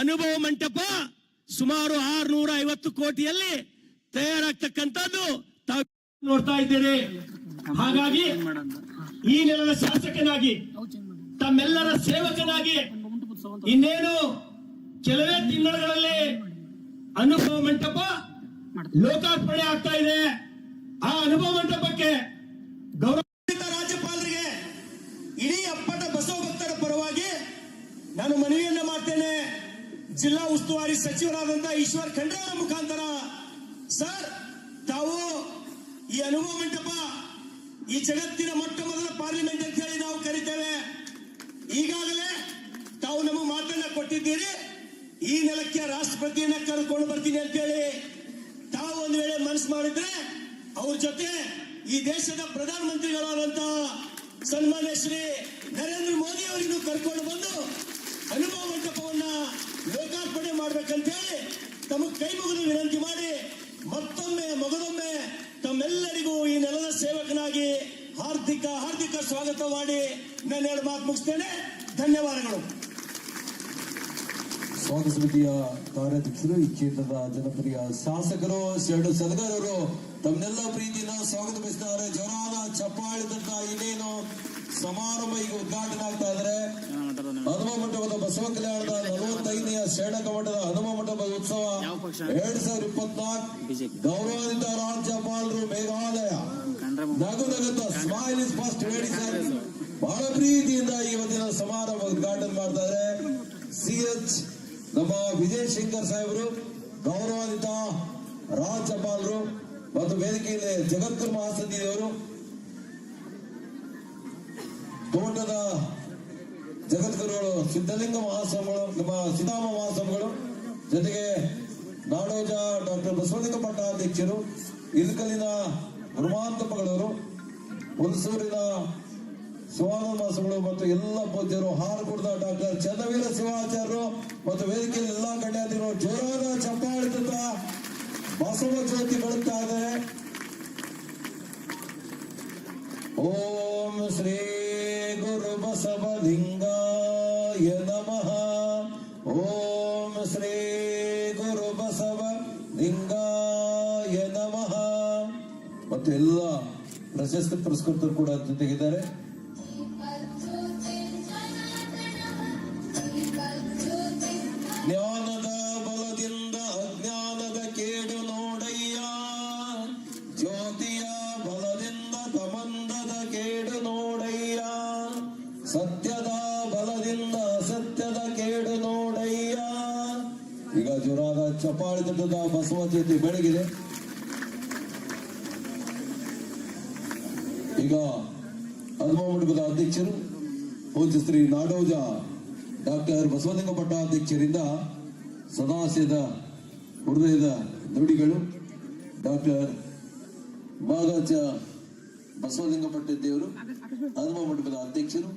ಅನುಭವ ಮಂಟಪ ಸುಮಾರು ಆರ್ನೂರ ಐವತ್ತು ಕೋಟಿಯಲ್ಲಿ ತಯಾರಾಗ್ತಕ್ಕಂಥದ್ದು ತಾವು ನೋಡ್ತಾ ಇದ್ದೇನೆ. ಹಾಗಾಗಿ ಈ ನೆಲದ ಶಾಸಕನಾಗಿ, ತಮ್ಮೆಲ್ಲರ ಸೇವಕನಾಗಿ ಇನ್ನೇನು ಕೆಲವೇ ತಿಂಗಳುಗಳಲ್ಲಿ ಅನುಭವ ಮಂಟಪ ಲೋಕಾರ್ಪಣೆ ಆಗ್ತಾ ಇದೆ. ಆ ಅನುಭವ ಮಂಟಪಕ್ಕೆ ಗೌರವಿತ ರಾಜ್ಯಪಾಲರಿಗೆ ಇಡೀ ಅಪ್ಪಟ ಬಸವ ಭಕ್ತರ ಪರವಾಗಿ ನಾನು ಮನವಿಯನ್ನ ಮಾಡ್ತೇನೆ. ಜಿಲ್ಲಾ ಉಸ್ತುವಾರಿ ಸಚಿವರಾದಂತಹ ಈಶ್ವರ್ ಖಂಡ್ರೆ ಮುಖಾಂತರ. ಸರ್, ತಾವು ಈ ಅನುಭವ ಮಂಟಪ, ಈ ಜಗತ್ತಿನ ಮೊಟ್ಟ ಮೊದಲ ಪಾರ್ಲಿಮೆಂಟ್ ಅಂತ ಹೇಳಿ ನಾವು ಕರಿತೇವೆ. ಈಗಾಗಲೇ ತಾವು ನಮ್ಮ ಮಾತನ್ನ ಕೊಟ್ಟಿದ್ದೀರಿ. ಈ ನೆಲಕ್ಕೆ ರಾಷ್ಟ್ರಪತಿಯನ್ನ ಕರೆದುಕೊಂಡು ಬರ್ತೀನಿ ಅಂತ ಹೇಳಿ ತಾವು ಒಂದು ವೇಳೆ ಮನಸ್ಸು ಮಾಡಿದ್ರೆ ಅವ್ರ ಜೊತೆ ಈ ದೇಶದ ಪ್ರಧಾನಮಂತ್ರಿಗಳಾದಂತಹ ಸನ್ಮಾನ್ಯ ಶ್ರೀ ನರೇಂದ್ರ ಮೋದಿ ಅವರಿಗೂ ಕರ್ಕೊಂಡು ಬಂದು ಅನುಭವ ಮಂಟಪವನ್ನ ಲೋಕಾರ್ಪಣೆ ಮಾಡ್ಬೇಕಂತ. ಹೇಳಿ ತಮಗೆ ಕೈ ಮುಗಿದು ವಿನಂತಿ ಮಾಡಿ ಮತ್ತೊಮ್ಮೆ ಮಗದೊಮ್ಮೆ ತಮ್ಮೆಲ್ಲರಿಗೂ ಈ ನೆಲದ ಸೇವಕನಾಗಿ ಹಾರ್ದಿಕ ಹಾರ್ದಿಕ ಸ್ವಾಗತ ಮಾಡಿ ನಾನು ಎರಡು ಮಾತು ಮುಗಿಸ್ತೇನೆ. ಧನ್ಯವಾದಗಳು. ಸ್ವಾಗತ ಸಮಿತಿಯ ಕಾರ್ಯಾಧ್ಯಕ್ಷರು, ಈ ಕ್ಷೇತ್ರದ ಜನಪ್ರಿಯ ಶಾಸಕರು ಎರಡು ಸಲಗಾರರು ತಮ್ಮನೆಲ್ಲ ಪ್ರೀತಿಯಿಂದ ಸ್ವಾಗತ ಬಯಸಿದ್ದಾರೆ ಜೋರಾದ ಚಪ್ಪಾಳಿ ಇನ್ನೇನು ಸಮಾರಂಭ ಈಗ ಉದ್ಘಾಟನೆ ಆಗ್ತಾ ಇದ್ದಾರೆ ಹನುಮ ಮಂಟಪದ ಬಸವ ಕಲ್ಯಾಣದ ನಲವತ್ತೈದನೆಯ ಶರಣ ಕಮಠದ ಹನುಮ ಮಂಟಪದ ಉತ್ಸವ ಎರಡ್ ಸಾವಿರದ ಇಪ್ಪತ್ನಾಲ್ಕು. ಗೌರವಾನ್ವಿತ ರಾಜ್ಯಪಾಲರು ಮೇಘಾಲಯ. ನಗು ನಗುತ್ತ ಸ್ಮೈಲ್ ಇಸ್ ಫಸ್ಟ್ ಮೆಡಿಸನ್ ಬಹಳ ಪ್ರೀತಿಯಿಂದ ಇವತ್ತಿನ ಸಮಾರಂಭ ಉದ್ಘಾಟನೆ ಮಾಡ್ತಾರೆ ಸಿ ಎಚ್ ನಮ್ಮ ವಿಜಯ್ ಶಂಕರ್ ಸಾಹೇಬರು ಗೌರವಾನ್ವಿತ ರಾಜ್ಯಪಾಲರು ಮತ್ತು ವೇದಿಕೆಯಲ್ಲಿ ಜಗದ್ಗುರು ಮಹಾಸಂಧಿಯವರು ತೋಟದ ಜಗದ್ಗುರುಗಳು, ಸಿದ್ಧಲಿಂಗ ಮಹಾಸ್ವಾಮಿಗಳು, ನಮ್ಮ ಸಿದ್ದಾಮ ಮಹಾಸ್ವಾಮಿಗಳು, ಜೊತೆಗೆ ನಾಡೋಜ ಡಾಕ್ಟರ್ ಬಸವಲಿಂಗ ಪಟ್ಟಾಧ್ಯಕ್ಷರು ಇಲ್ಕಲ್ಲಿನ ಹನುಮಾಂತಪ್ಪಗಳವರು ಹುಣಸೂರಿನ ಸುವಾನ ಮಾಸಗಳು ಮತ್ತು ಎಲ್ಲ ಪೂಜ್ಯರು ಹಾರಕುಡದ ಡಾಕ್ಟರ್ ಚಂದವೀರ ಶಿವಾಚಾರ್ಯರು ಮತ್ತು ವೇದಿಕೆಯಲ್ಲಿ ಎಲ್ಲಾ ಗಣ್ಯಾತಿಗಳು ಜೋರಾದ ಚಪ್ಪಾಳಿ ತಟ್ಟ ಬಸವ ಜ್ಯೋತಿ ಬೆಳಗ್ತಾ ಇದ್ದಾರೆ ಓಂ ಶ್ರೀ ಗುರು ಬಸವಲಿಂಗಾಯ ನಮಃ. ಓಂ ಶ್ರೀ ಗುರುಬಸವ ಲಿಂಗಾಯ ನಮಃ. ಮತ್ತು ಎಲ್ಲ ಪ್ರಶಸ್ತಿ ಪುರಸ್ಕೃತರು ಕೂಡ ಜೊತೆಗಿದ್ದಾರೆ. ತಟ್ಟದ ಬಸವ ಬೆಳಗಿದೆ. ಈಗ ಹನುಮ ಮಂಟಪದ ಅಧ್ಯಕ್ಷರು, ಪೂಜ್ಯ ಶ್ರೀ ನಾಡೋಜ ಡಾಕ್ಟರ್ ಬಸವಲಿಂಗ ಪಟ್ಟಾಧ್ಯಕ್ಷರಿಂದ ಸದಾಶಯದ ಹೃದಯದ ನುಡಿಗಳು. ಡಾಕ್ಟರ್ ಬಾಗಾಚ ಬಸವಲಿಂಗಪಟ್ಟ ದೇವರು ಹನುಮ ಮಂಟಪದ ಅಧ್ಯಕ್ಷರು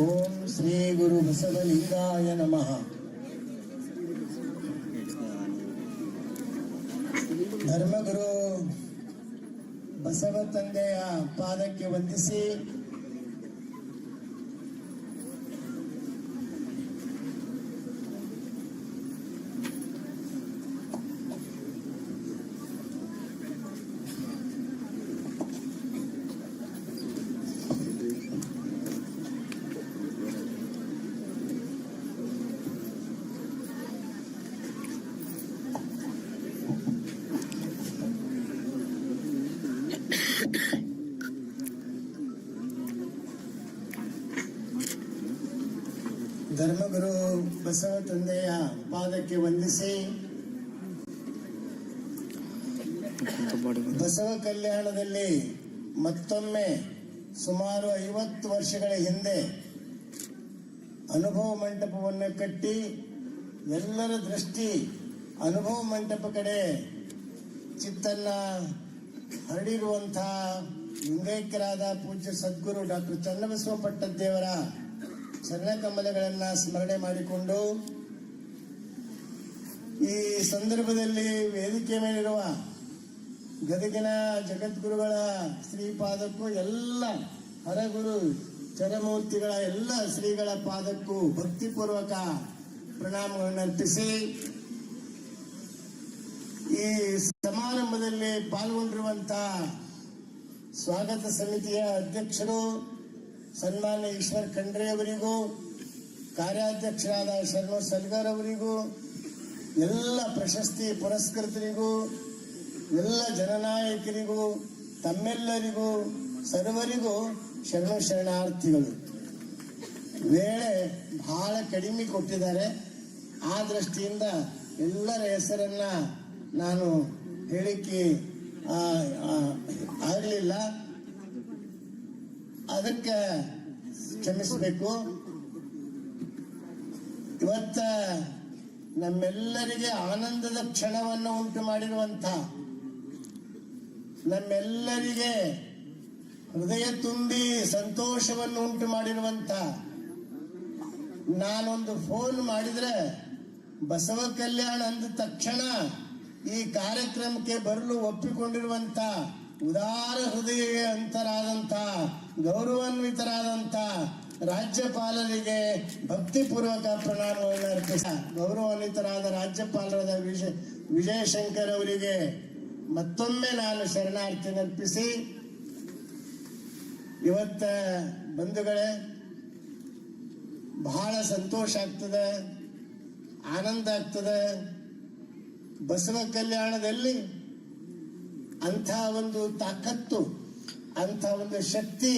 ಓಂ ಶ್ರೀ ಗುರು ಬಸವಲಿಂಗಾಯ ನಮಃ ಧರ್ಮಗುರು ಬಸವ ತಂದೆಯ ಪಾದಕ್ಕೆ ವಂದಿಸಿ ಧರ್ಮಗುರು ಬಸವ ತಂದೆಯ ಪಾದಕ್ಕೆ ವಂದಿಸಿ ಬಸವ ಕಲ್ಯಾಣದಲ್ಲಿ ಮತ್ತೊಮ್ಮೆ ಸುಮಾರು ಐವತ್ತು ವರ್ಷಗಳ ಹಿಂದೆ ಅನುಭವ ಮಂಟಪವನ್ನು ಕಟ್ಟಿ ಎಲ್ಲರ ದೃಷ್ಟಿ ಅನುಭವ ಮಂಟಪ ಕಡೆ ಚಿತ್ತನ್ನ ಹರಡಿರುವಂತಹ ಲಿಂಗೈಕ್ಯರಾದ ಪೂಜ್ಯ ಸದ್ಗುರು ಡಾಕ್ಟರ್ ಚನ್ನಬಸವ ಪಟ್ಟದ್ದೇವರ ಚರಣಕಮಲಗಳನ್ನ ಸ್ಮರಣೆ ಮಾಡಿಕೊಂಡು ಈ ಸಂದರ್ಭದಲ್ಲಿ ವೇದಿಕೆ ಮೇಲಿರುವ ಗದಗಿನ ಜಗದ್ಗುರುಗಳ ಶ್ರೀಪಾದಕ್ಕೂ ಎಲ್ಲ ಹರಗುರು ಚರಮೂರ್ತಿಗಳ ಎಲ್ಲ ಶ್ರೀಗಳ ಪಾದಕ್ಕೂ ಭಕ್ತಿಪೂರ್ವಕ ಪ್ರಣಾಮಗಳನ್ನು ಅರ್ಪಿಸಿ ಈ ಸಮಾರಂಭದಲ್ಲಿ ಪಾಲ್ಗೊಂಡಿರುವಂತ ಸ್ವಾಗತ ಸಮಿತಿಯ ಅಧ್ಯಕ್ಷರು ಸನ್ಮಾನ್ಯ ಈಶ್ವರ್ ಖಂಡ್ರೆ ಅವರಿಗೂ, ಕಾರ್ಯಾಧ್ಯಕ್ಷರಾದ ಶರ್ಮ ಸಲ್ಗರ್ ಅವರಿಗೂ, ಎಲ್ಲ ಪ್ರಶಸ್ತಿ ಪುರಸ್ಕೃತರಿಗೂ, ಎಲ್ಲ ಜನನಾಯಕರಿಗೂ, ತಮ್ಮೆಲ್ಲರಿಗೂ, ಸರ್ವರಿಗೂ ಶರಣ ಶರಣಾರ್ಥಿಗಳು. ವೇಳೆ ಬಹಳ ಕಡಿಮೆ ಕೊಟ್ಟಿದ್ದಾರೆ, ಆ ದೃಷ್ಟಿಯಿಂದ ಎಲ್ಲರ ಹೆಸರನ್ನ ನಾನು ಹೇಳಿಕೆ ಆಗಲಿಲ್ಲ. ಅದಕ್ಕೆ ಕ್ಷಮಿಸಬೇಕು. ಇವತ್ತ ನಮ್ಮೆಲ್ಲರಿಗೆ ಆನಂದದ ಕ್ಷಣವನ್ನು ಉಂಟು ಮಾಡಿರುವಂತ ನಮ್ಮೆಲ್ಲರಿಗೆ ಹೃದಯ ತುಂಬಿ ಸಂತೋಷವನ್ನು ಉಂಟು ಮಾಡಿರುವಂತ ನಾನೊಂದು ಫೋನ್ ಮಾಡಿದ್ರೆ ಬಸವ ಕಲ್ಯಾಣ ಅಂದ ತಕ್ಷಣ ಈ ಕಾರ್ಯಕ್ರಮಕ್ಕೆ ಬರಲು ಒಪ್ಪಿಕೊಂಡಿರುವಂತ ಉದಾರ ಹೃದಯ ಅಂತರಾದಂತ ಗೌರವಾನ್ವಿತರಾದಂತ ರಾಜ್ಯಪಾಲರಿಗೆ ಭಕ್ತಿಪೂರ್ವಕ ಪ್ರಣಾಮವನ್ನು ಅರ್ಪಿಸ. ಗೌರವಾನ್ವಿತರಾದ ರಾಜ್ಯಪಾಲರಾದ ವಿಜಯ ವಿಜಯಶಂಕರ್ ಅವರಿಗೆ ಮತ್ತೊಮ್ಮೆ ನಾನು ಶರಣಾರ್ಥಿ ಅರ್ಪಿಸಿ. ಇವತ್ತ ಬಂಧುಗಳೇ, ಬಹಳ ಸಂತೋಷ ಆಗ್ತದೆ, ಆನಂದ ಆಗ್ತದೆ. ಬಸವ ಕಲ್ಯಾಣದಲ್ಲಿ ಅಂಥ ಒಂದು ತಾಕತ್ತು, ಅಂಥ ಒಂದು ಶಕ್ತಿ,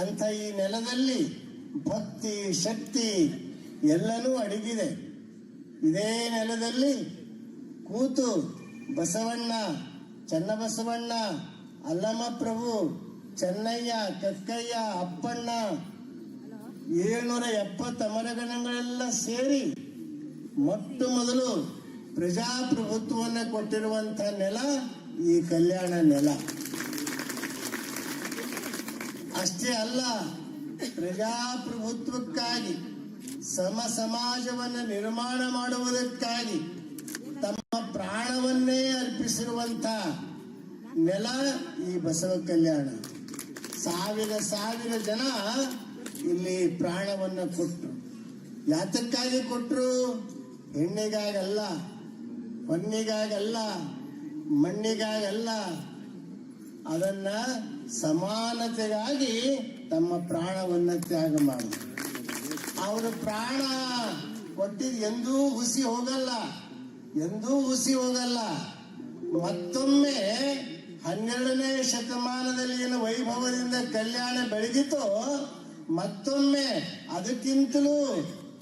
ಅಂಥ ಈ ನೆಲದಲ್ಲಿ ಭಕ್ತಿ, ಶಕ್ತಿ ಎಲ್ಲನೂ ಅಡಗಿದೆ. ಇದೇ ನೆಲದಲ್ಲಿ ಕೂತು ಬಸವಣ್ಣ, ಚನ್ನಬಸವಣ್ಣ, ಅಲ್ಲಮ್ಮ ಪ್ರಭು, ಚೆನ್ನಯ್ಯ, ಕಕ್ಕಯ್ಯ, ಅಪ್ಪಣ್ಣ, ಏಳ್ನೂರ ಎಪ್ಪತ್ತು ಅಮರಗಣಗಳೆಲ್ಲ ಸೇರಿ ಮೊಟ್ಟ ಮೊದಲು ಪ್ರಜಾಪ್ರಭುತ್ವವನ್ನು ಕೊಟ್ಟಿರುವಂತ ನೆಲ ಈ ಕಲ್ಯಾಣ ನೆಲ. ಅಷ್ಟೇ ಅಲ್ಲ, ಪ್ರಜಾಪ್ರಭುತ್ವಕ್ಕಾಗಿ, ಸಮ ಸಮಾಜವನ್ನು ನಿರ್ಮಾಣ ಮಾಡುವುದಕ್ಕಾಗಿ, ತಮ್ಮ ಪ್ರಾಣವನ್ನೇ ಅರ್ಪಿಸಿರುವಂಥ ನೆಲ ಈ ಬಸವ ಕಲ್ಯಾಣ. ಸಾವಿರ ಸಾವಿರ ಜನ ಇಲ್ಲಿ ಪ್ರಾಣವನ್ನು ಕೊಟ್ಟರು ಯಾತಕ್ಕಾಗಿ ಕೊಟ್ಟರು ಹೆಣ್ಣಿಗಾಗಲ್ಲ ಹೊನ್ನಿಗಾಗಲ್ಲ ಮಣ್ಣಿಗಾಗಲ್ಲ ಅದನ್ನ ಸಮಾನತೆಗಾಗಿ ತಮ್ಮ ಪ್ರಾಣವನ್ನ ತ್ಯಾಗ ಮಾಡಿದ್ರು ಅವರ ಪ್ರಾಣ ಕೊಟ್ಟಿದ್ ಎಂದೂ ಹುಸಿ ಹೋಗಲ್ಲ, ಎಂದೂ ಹುಸಿ ಹೋಗಲ್ಲ. ಮತ್ತೊಮ್ಮೆ ಹನ್ನೆರಡನೇ ಶತಮಾನದಲ್ಲಿ ಏನು ವೈಭವದಿಂದ ಕಲ್ಯಾಣ ಬೆಳಗಿತೋ ಮತ್ತೊಮ್ಮೆ ಅದಕ್ಕಿಂತಲೂ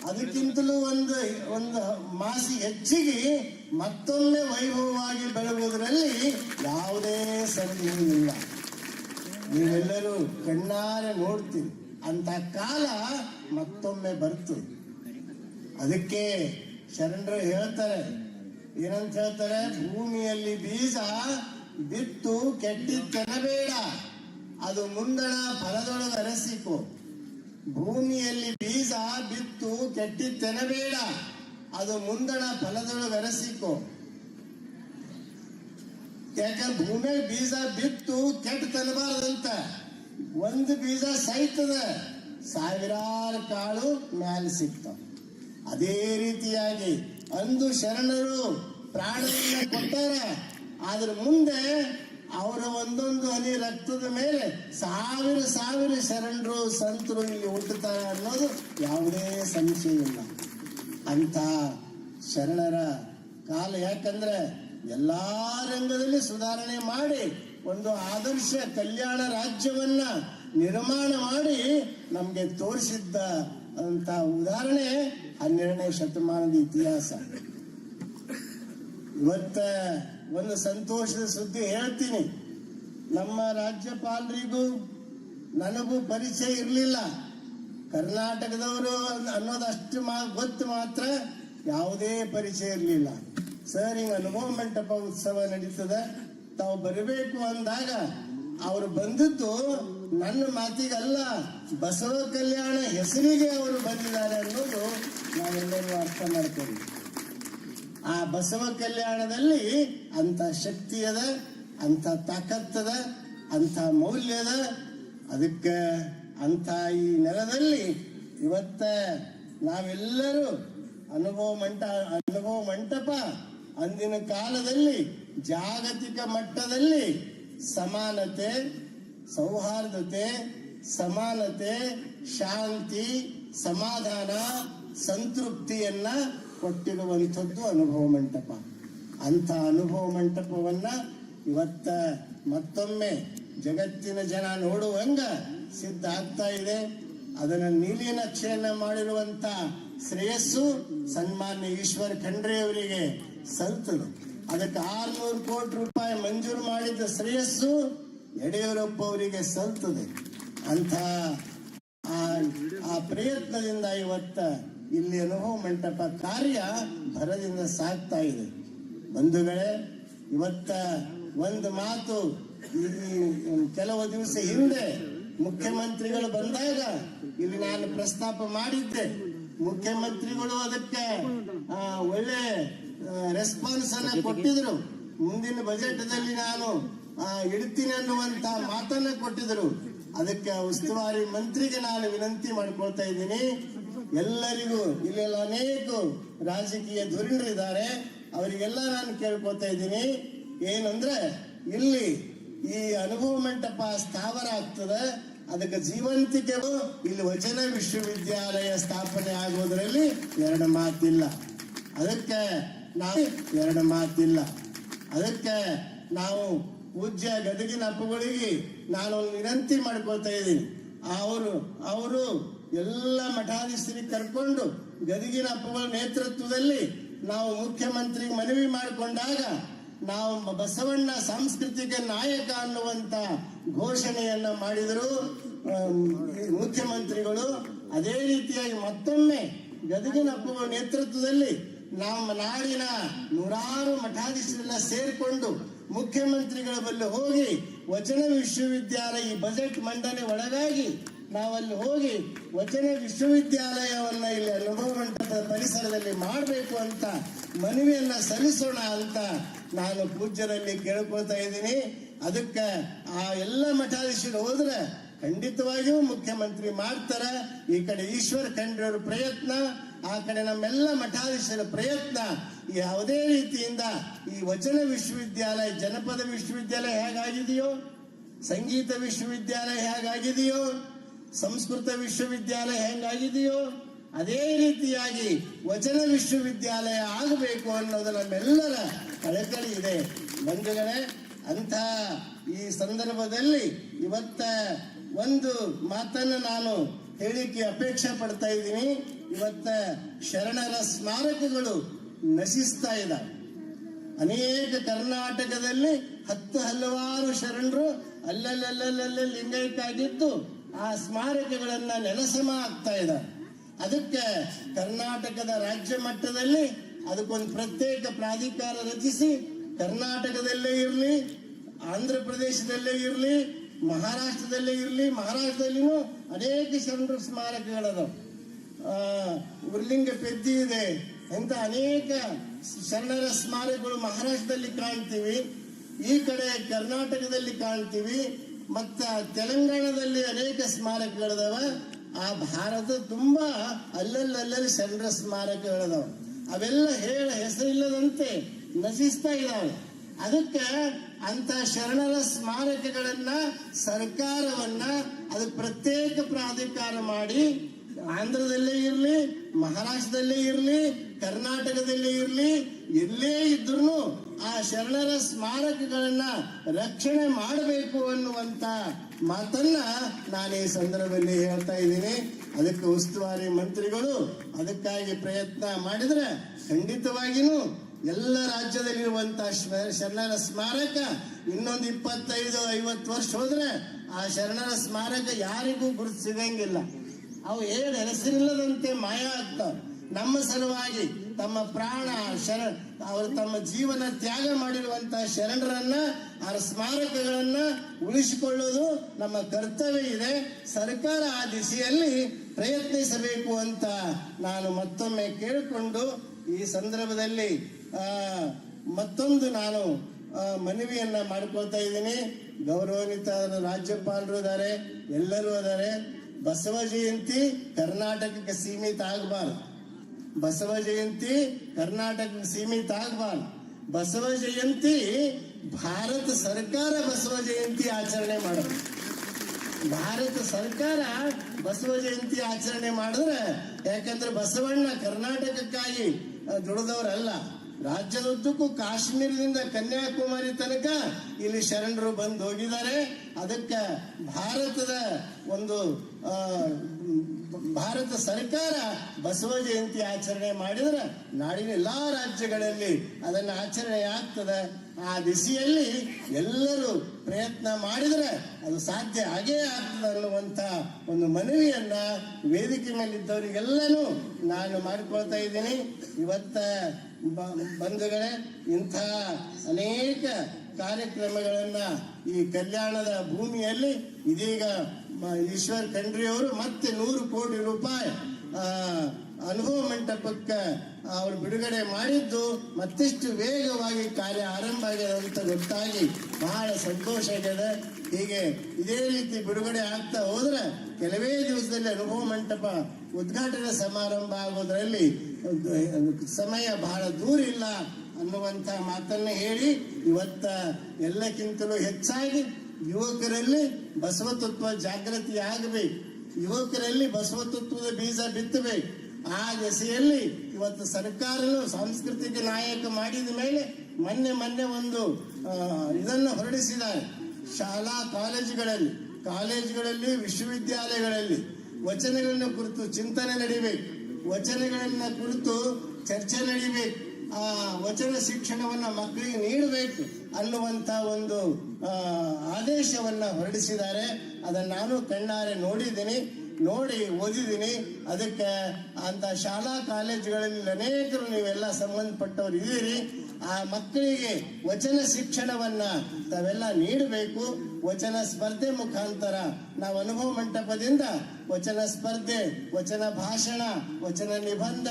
ಅದಕ್ಕಿಂತಲೂ ಒಂದು ಒಂದು ಮಾಸಿ ಹೆಚ್ಚಿಗೆ ಮತ್ತೊಮ್ಮೆ ವೈಭವವಾಗಿ ಬೆಳಗುವುದರಲ್ಲಿ ಯಾವುದೇ ಸಂದೇಹವಿಲ್ಲ ನೀವೆಲ್ಲರೂ ಕಣ್ಣಾರೆ ನೋಡ್ತೀರಿ. ಅಂತ ಕಾಲ ಮತ್ತೊಮ್ಮೆ ಬರ್ತು ಅದಕ್ಕೆ ಶರಣರು ಹೇಳ್ತಾರೆ, ಏನಂತ ಹೇಳ್ತಾರೆ, ಭೂಮಿಯಲ್ಲಿ ಬೀಜ ಬಿತ್ತು ಕೆಟ್ಟಿ ತೆನಬೇಡ ಅದು ಮುಂದಣ ಫಲದೊಳಗೆ ಅರಸಿಕೋ. ಭೂಮಿಯಲ್ಲಿ ಬೀಜ ಬಿತ್ತು ಕೆಟ್ಟಿ ತೆನಬೇಡ ಅದು ಮುಂದಣ ಫಲದೊಳಗೆ ವೆರಸಿಕ್ಕು ಯಾಕಂದ್ರೆ ಭೂಮಿಯಾಗ ಬೀಜ ಬಿತ್ತು, ಕೆಟ್ಟ ತನಬಾರದಂತ ಒಂದು ಬೀಜ ಸಹಿತದ ಸಾವಿರಾರು ಕಾಳು ಮ್ಯಾಲ ಸಿಗ್ತಾವ ಅದೇ ರೀತಿಯಾಗಿ ಅಂದು ಶರಣರು ಪ್ರಾಣವನ್ನು ಕೊಟ್ಟಾರೆ, ಆದ್ರ ಮುಂದೆ ಅವರ ಒಂದೊಂದು ಹನಿ ರಕ್ತದ ಮೇಲೆ ಸಾವಿರ ಸಾವಿರ ಶರಣರು ಸಂತರು ಇಲ್ಲಿ ಹುಟ್ಟುತ್ತಾರೆ ಅನ್ನೋದು ಯಾವುದೇ ಸಂಶಯ ಇಲ್ಲ ಅಂತ ಶರಣರ ಕಾಲ ಯಾಕಂದ್ರೆ ಎಲ್ಲಾ ರಂಗದಲ್ಲಿ ಸುಧಾರಣೆ ಮಾಡಿ ಒಂದು ಆದರ್ಶ ಕಲ್ಯಾಣ ರಾಜ್ಯವನ್ನ ನಿರ್ಮಾಣ ಮಾಡಿ ನಮ್ಗೆ ತೋರಿಸಿದ್ದ ಅಂತ ಉದಾಹರಣೆ ಹನ್ನೆರಡನೇ ಶತಮಾನದ ಇತಿಹಾಸ. ಇವತ್ತ ಒಂದು ಸಂತೋಷದ ಸುದ್ದಿ ಹೇಳ್ತೀನಿ. ನಮ್ಮ ರಾಜ್ಯಪಾಲರಿಗೂ ನನಗೂ ಪರಿಚಯ ಇರಲಿಲ್ಲ. ಕರ್ನಾಟಕದವರು ಅನ್ನೋದಷ್ಟು ಮಾ, ಗೊತ್ತು ಮಾತ್ರ ಯಾವುದೇ ಪರಿಚಯ ಇರಲಿಲ್ಲ. ಸರ್, ಹಿಂಗೆ ಅನುಭವ ಮಂಟಪ ಉತ್ಸವ ನಡೀತದೆ. ತಾವು ಬರಬೇಕು ಅಂದಾಗ ಅವರು ಬಂದದ್ದು ನನ್ನ ಮಾತಿಗಲ್ಲ. ಬಸವ ಕಲ್ಯಾಣ ಹೆಸರಿಗೆ ಅವರು ಬಂದಿದ್ದಾರೆ ಅನ್ನೋದು ನಾವೆಲ್ಲರೂ ಅರ್ಥ ಮಾಡ್ತೇವೆ. ಆ ಬಸವ ಕಲ್ಯಾಣದಲ್ಲಿ ಅಂತ ಶಕ್ತಿ ಅದ ಅಂತ ತಾಕತ್ತದ ಅಂತ ಮೌಲ್ಯದ ಅದಕ್ಕೆ ಅಂತ ಈ ನೆಲದಲ್ಲಿ ಇವತ್ತ ನಾವೆಲ್ಲರೂ ಅನುಭವ ಮಂಟ, ಅನುಭವ ಮಂಟಪ ಅಂದಿನ ಕಾಲದಲ್ಲಿ ಜಾಗತಿಕ ಮಟ್ಟದಲ್ಲಿ ಸಮಾನತೆ, ಸೌಹಾರ್ದತೆ, ಸಮಾನತೆ, ಶಾಂತಿ, ಸಮಾಧಾನ, ಸಂತೃಪ್ತಿಯನ್ನ ಕೊಟ್ಟಿರುವಂಥದ್ದು ಅನುಭವ ಮಂಟಪ. ಅಂತ ಅನುಭವ ಮಂಟಪವನ್ನ ಇವತ್ತ ಮತ್ತೊಮ್ಮೆ ಜಗತ್ತಿನ ಜನ ನೋಡುವಂಗ ಸಿದ್ಧ ಆಗ್ತಾ ಇದೆ. ಅದನ್ನ ನೀಲಿ ನಕ್ಷೆಯನ್ನ ಮಾಡಿರುವಂತ ಶ್ರೇಯಸ್ಸು ಸನ್ಮಾನ್ಯ ಈಶ್ವರ್ ಖಂಡ್ರೆ ಅವರಿಗೆ ಸಲ್ತದೆ. ಅದಕ್ಕೆ ಆರ್ನೂರು ಕೋಟಿ ರೂಪಾಯಿ ಮಂಜೂರು ಮಾಡಿದ ಶ್ರೇಯಸ್ಸು ಯಡಿಯೂರಪ್ಪ ಅವರಿಗೆ ಸಲ್ತದೆ. ಅಂತ ಆ ಪ್ರಯತ್ನದಿಂದ ಇವತ್ತ ಇಲ್ಲಿ ಅನುಭವ ಮಂಟಪ ಕಾರ್ಯ ಭರದಿಂದ ಸಾಗ್ತಾ ಇದೆ. ಬಂಧುಗಳೇ, ಇವತ್ತ ಒಂದು ಮಾತು ಕೆಲವು ದಿವಸ ಹಿಂದೆ ಮುಖ್ಯಮಂತ್ರಿಗಳು ಬಂದಾಗ ಇಲ್ಲಿ ನಾನು ಪ್ರಸ್ತಾಪ ಮಾಡಿದ್ದೆ. ಮುಖ್ಯಮಂತ್ರಿಗಳು ಅದಕ್ಕೆ ಒಳ್ಳೆ ರೆಸ್ಪಾನ್ಸ್ ಅನ್ನ ಕೊಟ್ಟಿದ್ರು. ಮುಂದಿನ ಬಜೆಟ್ ದಲ್ಲಿ ನಾನು ಇಡ್ತೀನಿ ಅನ್ನುವಂತ ಮಾತನ್ನ ಕೊಟ್ಟಿದ್ರು. ಅದಕ್ಕೆ ಉಸ್ತುವಾರಿ ಮಂತ್ರಿಗೆ ನಾನು ವಿನಂತಿ ಮಾಡ್ಕೊಳ್ತಾ ಇದ್ದೀನಿ. ಎಲ್ಲರಿಗೂ ಇಲ್ಲೆಲ್ಲ ಅನೇಕ ರಾಜಕೀಯ ಧುರೀಣರಿದ್ದಾರೆ. ಅವರಿಗೆಲ್ಲ ನಾನು ಕೇಳ್ಕೊತಾ ಇದ್ದೀನಿ. ಏನಂದ್ರೆ ಇಲ್ಲಿ ಈ ಅನುಭವ ಮಂಟಪ ಸ್ಥಾವರ ಆಗ್ತದೆ. ಅದಕ್ಕೆ ಜೀವಂತಿಕೆ ಇಲ್ಲಿ ವಚನ ವಿಶ್ವವಿದ್ಯಾಲಯ ಸ್ಥಾಪನೆ ಆಗೋದ್ರಲ್ಲಿ ಎರಡು ಮಾತಿಲ್ಲ. ಅದಕ್ಕೆ ನಾವು ಎರಡು ಮಾತಿಲ್ಲ. ಅದಕ್ಕೆ ನಾವು ಪೂಜ್ಯ ಗದಗಿನ ಹಬ್ಬಗಳಿಗೆ ನಾನು ವಿನಂತಿ ಮಾಡ್ಕೊಳ್ತಾ ಇದ್ದೀನಿ. ಅವರು ಅವರು ಎಲ್ಲ ಮಠಾಧೀಶರಿಗೆ ಕರ್ಕೊಂಡು ಗದಗಿನ ಹಬ್ಬಗಳ ನೇತೃತ್ವದಲ್ಲಿ ನಾವು ಮುಖ್ಯಮಂತ್ರಿಗೆ ಮನವಿ ಮಾಡಿಕೊಂಡಾಗ ನಾವು ಬಸವಣ್ಣ ಸಾಂಸ್ಕೃತಿಕ ನಾಯಕ ಅನ್ನುವಂತ ಘೋಷಣೆಯನ್ನ ಮಾಡಿದರು ಮುಖ್ಯಮಂತ್ರಿಗಳು. ಅದೇ ರೀತಿಯಾಗಿ ಮತ್ತೊಮ್ಮೆ ಗದಗಿನ ಪೂರ್ವ ನೇತೃತ್ವದಲ್ಲಿ ನಮ್ಮ ನಾಡಿನ ನೂರಾರು ಮಠಾಧೀಶರೆಲ್ಲ ಸೇರಿಕೊಂಡು ಮುಖ್ಯಮಂತ್ರಿಗಳ ಬಳಿ ಹೋಗಿ ವಚನ ವಿಶ್ವವಿದ್ಯಾಲಯ ಈ ಬಜೆಟ್ ಮಂಡನೆ ಒಳಗಾಗಿ ನಾವಲ್ಲಿ ಹೋಗಿ ವಚನ ವಿಶ್ವವಿದ್ಯಾಲಯವನ್ನು ಇಲ್ಲಿ ಅನುಭವ ಮಂಟಪದ ಪರಿಸರದಲ್ಲಿ ಮಾಡಬೇಕು ಅಂತ ಮನವಿಯನ್ನ ಸಲ್ಲಿಸೋಣ ಅಂತ ನಾನು ಪೂಜ್ಯರಲ್ಲಿ ಕೇಳ್ಕೊಳ್ತಾ ಇದ್ದೀನಿ. ಅದಕ್ಕೆ ಆ ಎಲ್ಲ ಮಠಾಧೀಶರು ಹೋದ್ರೆ ಖಂಡಿತವಾಗಿಯೂ ಮುಖ್ಯಮಂತ್ರಿ ಮಾಡ್ತಾರೆ. ಈ ಕಡೆ ಈಶ್ವರ್ ಖಂಡ್ರವ್ರ ಪ್ರಯತ್ನ, ಆ ಕಡೆ ನಮ್ಮೆಲ್ಲ ಮಠಾಧೀಶರ ಪ್ರಯತ್ನ, ಯಾವುದೇ ರೀತಿಯಿಂದ ಈ ವಚನ ವಿಶ್ವವಿದ್ಯಾಲಯ, ಜನಪದ ವಿಶ್ವವಿದ್ಯಾಲಯ ಹೇಗಾಗಿದೆಯೋ, ಸಂಗೀತ ವಿಶ್ವವಿದ್ಯಾಲಯ ಹೇಗಾಗಿದೆಯೋ ಸಂಸ್ಕೃತ ವಿಶ್ವವಿದ್ಯಾಲಯ ಹೆಂಗಾಗಿದೆಯೋ ಅದೇ ರೀತಿಯಾಗಿ ವಚನ ವಿಶ್ವವಿದ್ಯಾಲಯ ಆಗಬೇಕು ಅನ್ನೋದು ನಮ್ಮೆಲ್ಲರ ಕಳಕಳಿ ಇದೆ. ಬಂಧುಗಳೇ, ಅಂಥ ಈ ಸಂದರ್ಭದಲ್ಲಿ ಇವತ್ತ ಒಂದು ಮಾತನ್ನು ನಾನು ಹೇಳಿಕೆ ಅಪೇಕ್ಷೆ ಪಡ್ತಾ ಇದ್ದೀನಿ. ಇವತ್ತ ಶರಣರ ಸ್ಮಾರಕಗಳು ನಶಿಸ್ತಾ ಇದ್ದಾವೆ. ಅನೇಕ ಕರ್ನಾಟಕದಲ್ಲಿ ಹತ್ತು ಹಲವಾರು ಶರಣರು ಅಲ್ಲಲ್ಲಲ್ಲಲ್ಲೇ ಲಿಂಗೈಕ್ಯ ಆಗಿದ್ದು ಆ ಸ್ಮಾರಕಗಳನ್ನ ನೆಲಸಮ ಆಗ್ತಾ ಇದ್ದಾರೆ. ಅದಕ್ಕೆ ಕರ್ನಾಟಕದ ರಾಜ್ಯ ಮಟ್ಟದಲ್ಲಿ ಅದಕ್ಕೊಂದು ಪ್ರತ್ಯೇಕ ಪ್ರಾಧಿಕಾರ ರಚಿಸಿ, ಕರ್ನಾಟಕದಲ್ಲೇ ಇರಲಿ, ಆಂಧ್ರ ಪ್ರದೇಶದಲ್ಲೇ ಇರಲಿ, ಮಹಾರಾಷ್ಟ್ರದಲ್ಲೇ ಇರಲಿ, ಮಹಾರಾಷ್ಟ್ರದಲ್ಲಿನೂ ಅನೇಕ ಶರಣರ ಸ್ಮಾರಕಗಳದಾವ. ಉರ್ಲಿಂಗ ಪೆದ್ದಿ ಇದೆ ಅಂತ ಅನೇಕ ಶರಣರ ಸ್ಮಾರಕಗಳು ಮಹಾರಾಷ್ಟ್ರದಲ್ಲಿ ಕಾಣ್ತೀವಿ, ಈ ಕಡೆ ಕರ್ನಾಟಕದಲ್ಲಿ ಕಾಣ್ತೀವಿ ಮತ್ತ ತೆಲಂಗಾಣದಲ್ಲಿ ಅನೇಕ ಸ್ಮಾರಕಗಳಿದಾವ. ಆ ಭಾರತ ತುಂಬಾ ಅಲ್ಲಲ್ಲಲ್ಲಿ ಸಣ್ಣ ಸ್ಮಾರಕಗಳಿದಾವೆ. ಅವೆಲ್ಲ ಹೇಳ ಹೆಸರಿಲ್ಲದಂತೆ ನಶಿಸ್ತಾ ಇದ್ದಾವೆ. ಅದಕ್ಕೆ ಅಂತ ಶರಣರ ಸ್ಮಾರಕಗಳನ್ನ ಸರ್ಕಾರವನ್ನ ಅದಕ್ಕೆ ಪ್ರತ್ಯೇಕ ಪ್ರಾಧಿಕಾರ ಮಾಡಿ ಆಂಧ್ರದಲ್ಲೇ ಇರಲಿ, ಮಹಾರಾಷ್ಟ್ರದಲ್ಲೇ ಇರಲಿ, ಕರ್ನಾಟಕದಲ್ಲೇ ಇರಲಿ, ಎಲ್ಲೇ ಇದ್ರೂ ಆ ಶರಣರ ಸ್ಮಾರಕಗಳನ್ನ ರಕ್ಷಣೆ ಮಾಡಬೇಕು ಅನ್ನುವಂತ ಮಾತನ್ನ ನಾನು ಈ ಸಂದರ್ಭದಲ್ಲಿ ಹೇಳ್ತಾ ಇದ್ದೀನಿ. ಅದಕ್ಕೆ ಉಸ್ತುವಾರಿ ಮಂತ್ರಿಗಳು ಅದಕ್ಕಾಗಿ ಪ್ರಯತ್ನ ಮಾಡಿದ್ರೆ ಖಂಡಿತವಾಗಿಯೂ ಎಲ್ಲ ರಾಜ್ಯದಲ್ಲಿರುವಂತಹ ಶರಣರ ಸ್ಮಾರಕ ಇನ್ನೊಂದು ಇಪ್ಪತ್ತೈದು, ಐವತ್ತು ವರ್ಷ ಹೋದ್ರೆ ಆ ಶರಣರ ಸ್ಮಾರಕ ಯಾರಿಗೂ ಗುರುತು ಸಿಗಂಗಿಲ್ಲ ಅವು ಏನು ಹೆಸರಿಲ್ಲದಂತೆ ಮಾಯ ಆಗ್ತಾವ. ನಮ್ಮ ಸಲುವಾಗಿ ತಮ್ಮ ಪ್ರಾಣ, ಶರ, ಅವರು ತಮ್ಮ ಜೀವನ ತ್ಯಾಗ ಮಾಡಿರುವಂತಹ ಶರಣರನ್ನ, ಅವರ ಸ್ಮಾರಕಗಳನ್ನ ಉಳಿಸಿಕೊಳ್ಳುವುದು ನಮ್ಮ ಕರ್ತವ್ಯ ಇದೆ. ಸರ್ಕಾರ ಆ ದಿಸೆಯಲ್ಲಿ ಪ್ರಯತ್ನಿಸಬೇಕು ಅಂತ ನಾನು ಮತ್ತೊಮ್ಮೆ ಕೇಳಿಕೊಂಡು ಈ ಸಂದರ್ಭದಲ್ಲಿ ಮತ್ತೊಂದು ನಾನು ಮನವಿಯನ್ನ ಮಾಡ್ಕೊಳ್ತಾ ಇದ್ದೀನಿ. ಗೌರವಾನ್ವಿತ ರಾಜ್ಯಪಾಲರು ಇದ್ದಾರೆ, ಎಲ್ಲರೂ ಇದ್ದಾರೆ. ಬಸವ ಜಯಂತಿ ಕರ್ನಾಟಕಕ್ಕೆ ಸೀಮಿತ ಆಗಬಾರ್ದು. ಬಸವ ಜಯಂತಿ ಕರ್ನಾಟಕಕ್ಕೆ ಸೀಮಿತ ಆಗಬಾರ್ದು. ಬಸವ ಜಯಂತಿ ಭಾರತ ಸರ್ಕಾರ ಬಸವ ಜಯಂತಿ ಆಚರಣೆ ಮಾಡಬೇಕು. ಭಾರತ ಸರ್ಕಾರ ಬಸವ ಜಯಂತಿ ಆಚರಣೆ ಮಾಡಿದ್ರೆ ಯಾಕಂದ್ರೆ ಬಸವಣ್ಣ ಕರ್ನಾಟಕಕ್ಕಾಗಿ ದುಡಿದವರಲ್ಲ. ರಾಜ್ಯದುದ್ದಕ್ಕೂ ಕಾಶ್ಮೀರದಿಂದ ಕನ್ಯಾಕುಮಾರಿ ತನಕ ಇಲ್ಲಿ ಶರಣರು ಬಂದು ಹೋಗಿದ್ದಾರೆ. ಅದಕ್ಕೆ ಭಾರತದ ಒಂದು ಭಾರತ ಸರ್ಕಾರ ಬಸವ ಜಯಂತಿ ಆಚರಣೆ ಮಾಡಿದ್ರೆ ನಾಡಿನ ಎಲ್ಲಾ ರಾಜ್ಯಗಳಲ್ಲಿ ಅದನ್ನ ಆಚರಣೆ ಆಗ್ತದೆ ಆ ದಿಸೆಯಲ್ಲಿ ಎಲ್ಲರೂ ಪ್ರಯತ್ನ ಮಾಡಿದರೆ ಅದು ಸಾಧ್ಯ ಆಗೇ ಆಗ್ತದೆ ಅನ್ನುವಂಥ ಒಂದು ಮನವಿಯನ್ನ ವೇದಿಕೆ ಮೇಲಿದ್ದವರಿಗೆಲ್ಲನೂ ನಾನು ಮಾಡಿಕೊಳ್ತಾ ಇದ್ದೀನಿ. ಇವತ್ತ ಬಂಧುಗಳೇ, ಇಂಥ ಅನೇಕ ಕಾರ್ಯಕ್ರಮಗಳನ್ನ ಈ ಕಲ್ಯಾಣದ ಭೂಮಿಯಲ್ಲಿ ಇದೀಗ ಈಶ್ವರ್ ಖಂಡ್ರಿಯವರು ಮತ್ತೆ ನೂರು ಕೋಟಿ ರೂಪಾಯಿ ಅನುಭವ ಮಂಟಪಕ್ಕೆ ಅವರು ಬಿಡುಗಡೆ ಮಾಡಿದ್ದು ಮತ್ತಿಷ್ಟು ವೇಗವಾಗಿ ಕಾರ್ಯ ಆರಂಭ ಆಗಿದೆ ಅಂತ ಗೊತ್ತಾಗಿ ಬಹಳ ಸಂತೋಷ ಆಗಿದೆ ಹೀಗೆ ಇದೇ ರೀತಿ ಬಿಡುಗಡೆ ಆಗ್ತಾ ಹೋದ್ರೆ ಕೆಲವೇ ದಿವಸದಲ್ಲಿ ಅನುಭವ ಮಂಟಪ ಉದ್ಘಾಟನೆ ಸಮಾರಂಭ ಆಗೋದ್ರಲ್ಲಿ ಸಮಯ ಬಹಳ ದೂರ ಇಲ್ಲ ಅನ್ನುವಂತ ಮಾತನ್ನ ಹೇಳಿ ಇವತ್ತ ಎಲ್ಲಕ್ಕಿಂತಲೂ ಹೆಚ್ಚಾಗಿ ಯುವಕರಲ್ಲಿ ಬಸವತತ್ವ ಜಾಗೃತಿ ಆಗಬೇಕು ಯುವಕರಲ್ಲಿ ಬಸವತತ್ವದ ಬೀಜ ಬಿತ್ತಬೇಕು. ಆ ದೆಸೆಯಲ್ಲಿ ಇವತ್ತು ಸರ್ಕಾರನು ಸಾಂಸ್ಕೃತಿಕ ನಾಯಕ ಮಾಡಿದ ಮೇಲೆ ಮೊನ್ನೆ ಮೊನ್ನೆ ಒಂದು ಇದನ್ನು ಹೊರಡಿಸಿದ್ದಾರೆ. ಶಾಲಾ ಕಾಲೇಜುಗಳಲ್ಲಿ ಕಾಲೇಜುಗಳಲ್ಲಿ, ವಿಶ್ವವಿದ್ಯಾಲಯಗಳಲ್ಲಿ ವಚನಗಳನ್ನ ಕುರಿತು ಚಿಂತನೆ ನಡಿಬೇಕು. ವಚನಗಳನ್ನ ಕುರಿತು ಚರ್ಚೆ ನಡಿಬೇಕು. ಆ ವಚನ ಶಿಕ್ಷಣವನ್ನ ಮಕ್ಕಳಿಗೆ ನೀಡಬೇಕು ಅನ್ನುವಂತ ಒಂದು ಆದೇಶವನ್ನ ಹೊರಡಿಸಿದ್ದಾರೆ. ಅದನ್ನ ನಾನು ಕಣ್ಣಾರೆ ನೋಡಿದ್ದೀನಿ. ನೋಡಿ ಓದಿದ್ದೀನಿ. ಅದಕ್ಕೆ ಅಂತ ಶಾಲಾ ಕಾಲೇಜುಗಳಲ್ಲಿ ಅನೇಕರು ನೀವೆಲ್ಲ ಸಂಬಂಧಪಟ್ಟವರು ಇದ್ದೀರಿ. ಆ ಮಕ್ಕಳಿಗೆ ವಚನ ಶಿಕ್ಷಣವನ್ನ ತಾವೆಲ್ಲ ನೀಡಬೇಕು. ವಚನ ಸ್ಪರ್ಧೆ ಮುಖಾಂತರ ನಾವು ಅನುಭವ ಮಂಟಪದಿಂದ ವಚನ ಸ್ಪರ್ಧೆ, ವಚನ ಭಾಷಣ, ವಚನ ನಿಬಂಧ,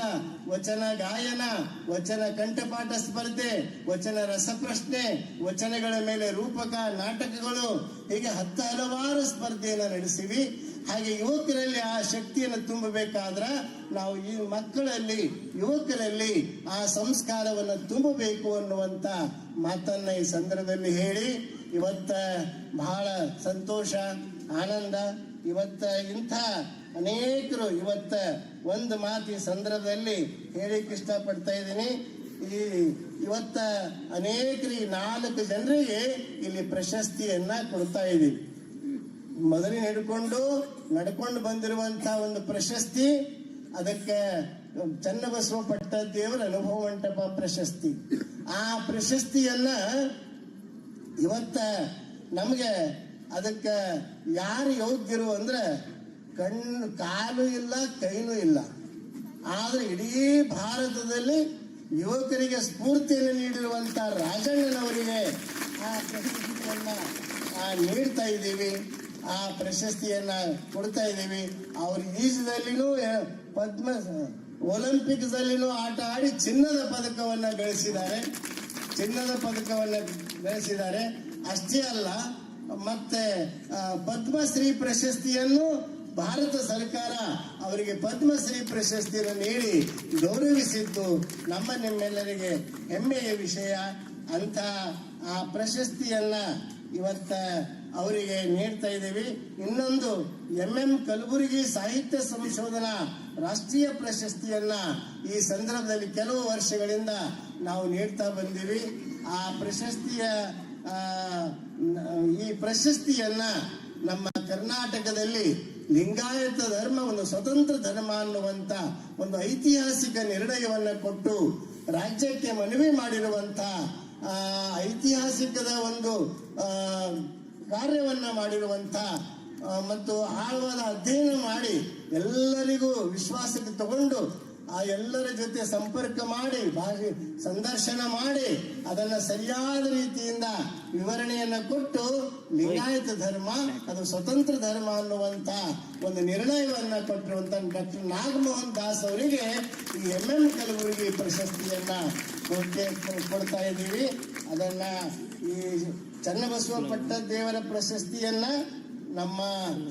ವಚನ ಗಾಯನ, ವಚನ ಕಂಠಪಾಠ ಸ್ಪರ್ಧೆ, ವಚನ ರಸಪ್ರಶ್ನೆ, ವಚನಗಳ ಮೇಲೆ ರೂಪಕ ನಾಟಕಗಳು, ಹೀಗೆ ಹತ್ತು ಹಲವಾರು ಸ್ಪರ್ಧೆಯನ್ನು ನಡೆಸಿವಿ. ಹಾಗೆ ಯುವಕರಲ್ಲಿ ಆ ಶಕ್ತಿಯನ್ನು ತುಂಬಬೇಕಾದ್ರೆ ನಾವು ಈ ಮಕ್ಕಳಲ್ಲಿ, ಯುವಕರಲ್ಲಿ ಆ ಸಂಸ್ಕಾರವನ್ನು ತುಂಬಬೇಕು ಅನ್ನುವಂತ ಮಾತನ್ನ ಈ ಸಂದರ್ಭದಲ್ಲಿ ಹೇಳಿ, ಇವತ್ತ ಬಹಳ ಸಂತೋಷ, ಆನಂದ, ಇವತ್ತ ಇಂಥ ಅನೇಕರು ಇವತ್ತ ಒಂದು ಮಾತು ಈ ಸಂದರ್ಭದಲ್ಲಿ ಹೇಳಿಕ್ಕೆ ಇಷ್ಟಪಡ್ತಾ ಇದ್ದೀನಿ. ಈ ಇವತ್ತ ಅನೇಕರು ನಾಲ್ಕು ಜನರಿಗೆ ಇಲ್ಲಿ ಪ್ರಶಸ್ತಿಯನ್ನ ಕೊಡ್ತಾ ಇದ್ದೀವಿ. ಮೊದಲಿನ ಹಿಡ್ಕೊಂಡು ನಡ್ಕೊಂಡು ಬಂದಿರುವಂತಹ ಒಂದು ಪ್ರಶಸ್ತಿ, ಅದಕ್ಕೆ ಚನ್ನಬಸವ ಪಟ್ಟದೇವರ ಅನುಭವ ಮಂಟಪ ಪ್ರಶಸ್ತಿ. ಆ ಪ್ರಶಸ್ತಿಯನ್ನ ಇವತ್ತ ನಮಗೆ ಅದಕ್ಕೆ ಯಾರು ಯೋಗ್ಯರು ಅಂದ್ರೆ ಕಣ್ಣು ಕಾಲು ಇಲ್ಲ, ಕೈನೂ ಇಲ್ಲ. ಆದ್ರೆ ಇಡೀ ಭಾರತದಲ್ಲಿ ಯುವಕರಿಗೆ ಸ್ಫೂರ್ತಿಯನ್ನು ನೀಡಿರುವಂತ ರಾಜಣ್ಣನವರಿಗೆ ಆ ಪ್ರಶಸ್ತಿಯನ್ನ ನೀಡ್ತಾ ಇದ್ದೀವಿ. ಆ ಪ್ರಶಸ್ತಿಯನ್ನ ಕೊಡ್ತಾ ಇದ್ದೀವಿ. ಅವ್ರ ಈಜದಲ್ಲಿನೂ ಪದ್ಮ ಒಲಿಂಪಿಕ್ಸ್ ಅಲ್ಲಿನೂ ಆಟ ಆಡಿ ಚಿನ್ನದ ಪದಕವನ್ನ ಗಳಿಸಿದ್ದಾರೆ. ಚಿನ್ನದ ಪದಕವನ್ನ ಗಳಿಸಿದ್ದಾರೆ. ಅಷ್ಟೇ ಅಲ್ಲ, ಮತ್ತೆ ಪದ್ಮಶ್ರೀ ಪ್ರಶಸ್ತಿಯನ್ನು ಭಾರತ ಸರ್ಕಾರ ಅವರಿಗೆ ಪದ್ಮಶ್ರೀ ಪ್ರಶಸ್ತಿಯನ್ನು ನೀಡಿ ಗೌರವಿಸಿದ್ದು ನಮ್ಮ ನಿಮ್ಮೆಲ್ಲರಿಗೆ ಹೆಮ್ಮೆಯ ವಿಷಯ. ಅಂತ ಆ ಪ್ರಶಸ್ತಿಯನ್ನ ಇವತ್ತ ಅವರಿಗೆ ನೀಡ್ತಾ ಇದ್ದೀವಿ. ಇನ್ನೊಂದು ಎಂ ಎಂ ಕಲಬುರಗಿ ಸಾಹಿತ್ಯ ಸಂಶೋಧನಾ ರಾಷ್ಟ್ರೀಯ ಪ್ರಶಸ್ತಿಯನ್ನ ಈ ಸಂದರ್ಭದಲ್ಲಿ ಕೆಲವು ವರ್ಷಗಳಿಂದ ನಾವು ನೀಡ್ತಾ ಬಂದೀವಿ. ಆ ಪ್ರಶಸ್ತಿಯ ಈ ಪ್ರಶಸ್ತಿಯನ್ನ ನಮ್ಮ ಕರ್ನಾಟಕದಲ್ಲಿ ಲಿಂಗಾಯತ ಧರ್ಮ ಒಂದು ಸ್ವತಂತ್ರ ಧರ್ಮ ಅನ್ನುವಂತ ಒಂದು ಐತಿಹಾಸಿಕ ನಿರ್ಣಯವನ್ನ ಕೊಟ್ಟು ರಾಜ್ಯಕ್ಕೆ ಮನವಿ ಮಾಡಿರುವಂತ ಐತಿಹಾಸಿಕದ ಒಂದು ಕಾರ್ಯವನ್ನ ಮಾಡಿರುವಂತ ಮತ್ತು ಆಳವಾದ ಅಧ್ಯಯನ ಮಾಡಿ ಎಲ್ಲರಿಗೂ ವಿಶ್ವಾಸಕ್ಕೆ ತಗೊಂಡು ಆ ಎಲ್ಲರ ಜೊತೆ ಸಂಪರ್ಕ ಮಾಡಿ ಭಾಷೆ ಸಂದರ್ಶನ ಮಾಡಿ, ಅದನ್ನ ಸರಿಯಾದ ರೀತಿಯಿಂದ ವಿವರಣೆಯನ್ನ ಕೊಟ್ಟು ಲಿಂಗಾಯತ ಧರ್ಮ, ಅದು ಸ್ವತಂತ್ರ ಧರ್ಮ ಅನ್ನುವಂತ ಒಂದು ನಿರ್ಣಯವನ್ನ ಕೊಟ್ಟಿರುವಂತ ಡಾಕ್ಟರ್ ನಾಗಮೋಹನ್ ದಾಸ್ ಅವರಿಗೆ ಈ ಎಂ ಎಂ ಕಲಬುರಗಿ ಪ್ರಶಸ್ತಿಯನ್ನ ಕೊಡ್ತಾ ಇದ್ದೀವಿ. ಅದನ್ನ ಈ ಚನ್ನಬಸವ ಪಟ್ಟದೇವರ ಪ್ರಶಸ್ತಿಯನ್ನ ನಮ್ಮ